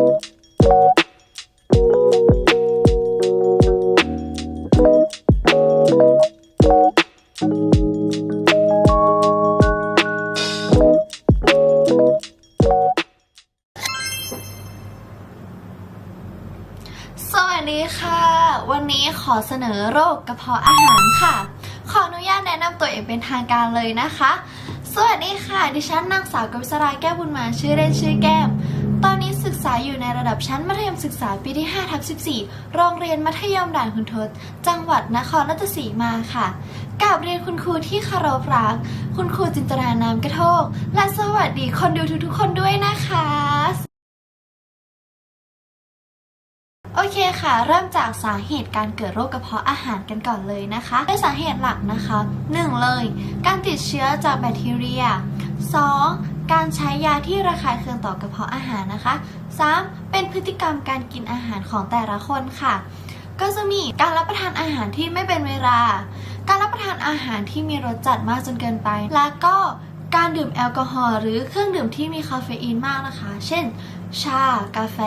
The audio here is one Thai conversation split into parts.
สวัสดีค่ะ วันนี้ขอเสนอโรคกระเพาะอาหารค่ะ ขออนุญาตแนะนำตัวเองเป็นทางการเลยนะคะ สวัสดีค่ะ ดิฉันนางสาวกฤษราแก้วบุญมาชื่อเล่นชื่อแก้ม ระดับชั้นมัธยมศึกษาปีที่5ทับ14 โรงเรียนมัธยมด่านคุณทศ จังหวัดนครราชสีมาค่ะกราบเรียนคุณครูที่คารพรัก คุณครูจินตนานามกระโทก และสวัสดีคนดูทุกๆคนด้วยนะคะ โอเคค่ะ เริ่มจากสาเหตุการเกิดโรคกระเพาะอาหารกันก่อนเลยนะคะด้วยสาเหตุหลักนะคะ 1. เลย การติดเชื้อจากแบคทีเรีย 2. การใช้ยาที่ระคายเคืองต่อกระเพาะอาหารนะคะ 3. เป็นพฤติกรรมการกินอาหารของแต่ละคนค่ะ ก็จะมีการรับประทานอาหารที่ไม่เป็นเวลา การรับประทานอาหารที่มีรสจัดมากจนเกินไป และก็การดื่มแอลกอฮอล์หรือเครื่องดื่มที่มีคาเฟอีนมากนะคะ เช่น ชา กาแฟ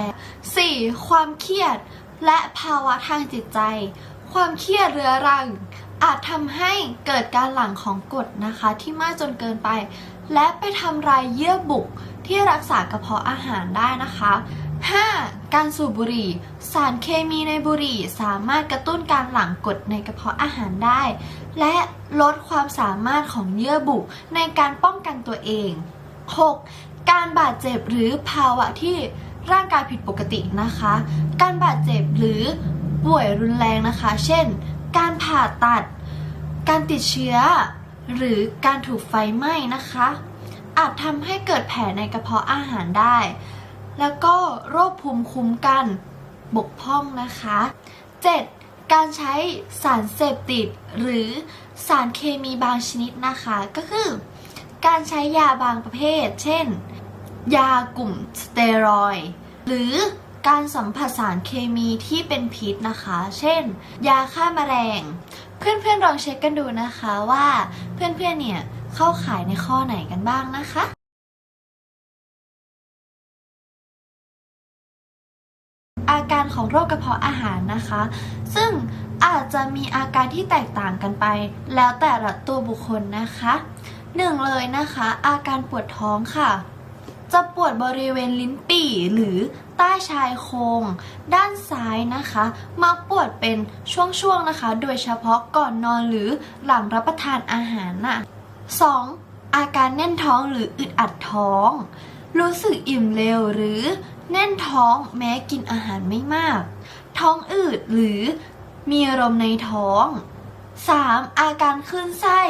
4. ความเครียด และภาวะทางจิตใจ ความเครียดเรื้อรังอาจทำให้เกิดการหลั่งของกรดนะคะที่มากจนเกินไป และไปทำลายเยื่อบุที่รักษากระเพาะอาหารได้นะคะ 5. การสูบบุหรี่ สารเคมีในบุหรี่สามารถกระตุ้นการหลั่งกรดในกระเพาะอาหารได้ และลดความสามารถของเยื่อบุในการป้องกันตัวเอง 6. การบาดเจ็บหรือภาวะที่ร่างกายผิดปกตินะคะ การบาดเจ็บหรือป่วยรุนแรงนะคะ เช่น การผ่าตัด การติดเชื้อ หรือการถูกไฟไหม้นะคะ อาจทำให้เกิดแผลในกระเพาะอาหารได้ แล้วก็โรคภูมิคุ้มกันบกพร่องนะคะ 7. การใช้สารเสพติด หรือสารเคมีบางชนิดนะคะ ก็คือ การใช้ยาบางประเภท เช่น ยากลุ่มสเตียรอยหรือการสัมผัสสารเคมีที่เป็นพิษนะคะ เช่น ยาฆ่าแมลง เพื่อนๆลองเช็คกันดูนะคะว่าเพื่อนๆเนี่ยเข้าขายในข้อไหนกันบ้างนะคะอาการของโรคกระเพาะอาหารนะคะ ซึ่งอาจจะมีอาการที่แตกต่างกันไป แล้วแต่ละตัวบุคคลนะคะหนึ่งเลยนะคะ อาการปวดท้องค่ะ จะปวดบริเวณลิ้นปี่หรือใต้ชายโครงด้านซ้ายนะคะ มักปวดเป็นช่วงๆนะคะ โดยเฉพาะก่อนนอนหรือหลังรับประทานอาหารน่ะ 2. อาการแน่นท้องหรืออึดอัดท้อง รู้สึกอิ่มเร็วหรือแน่นท้องแม้กินอาหารไม่มาก ท้องอืดหรือมีลมในท้อง 3. อาการคลื่นไส้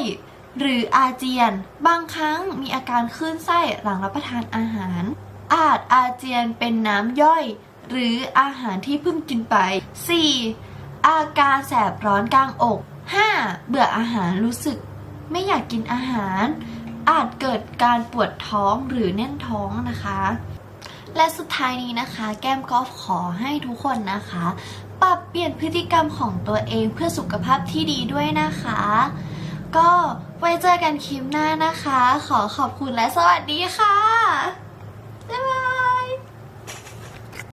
หรืออาเจียน บางครั้งมีอาการคลื่นไส้หลังรับประทานอาหาร อาจอาเจียนเป็นน้ำย่อย หรืออาหารที่เพิ่งกินไป 4. อาการแสบร้อนกลางอก 5. เบื่ออาหารรู้สึก ไม่อยากกินอาหาร อาจเกิดการปวดท้องหรือแน่นท้องนะคะและสุดท้ายนี้นะคะ แก้มกอล์ฟขอให้ทุกคนนะคะ ปรับเปลี่ยนพฤติกรรมของตัวเองเพื่อสุขภาพที่ดีด้วยนะคะ ก็ไว้เจอกันคลิปหน้านะคะ ขอขอบคุณและสวัสดีค่ะ